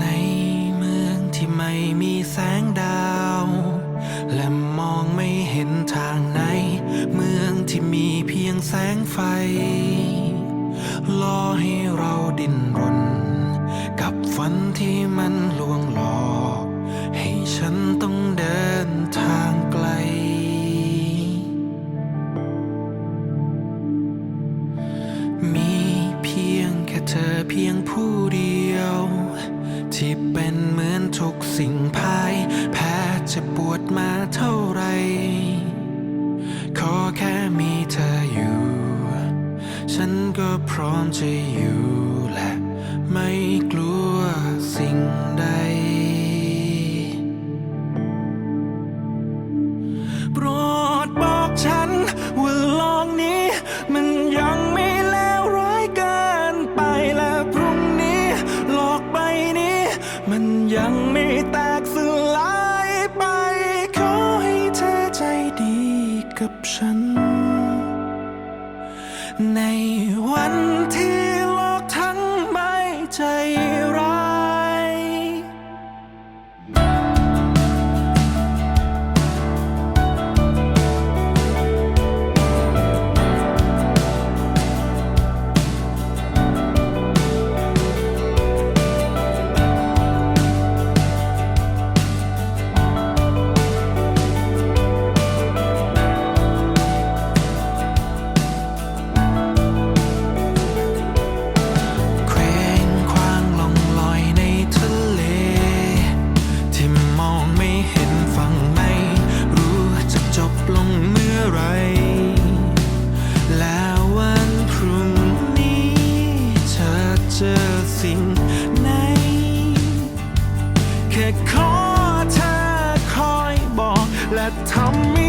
ในเมืองที่ไม่มีแสงดาว และมองไม่เห็นทางไหน เมืองที่มีเพียงแสงไฟล่อให้เราดิ้นรน กับฝันที่มันลวงหลอก ให้ฉัน เธอเพียงผู้เดียว ที่เป็นเหมือนทุกสิ่งภายแพ้จะปวดมาเท่าไร ขอแค่มีเธออยู่ ฉันก็พร้อมจะอยู่ มันยังไม่แตกสลายไป ขอให้เธอใจดีกับฉัน ในวันที่ Tell me.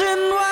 watching.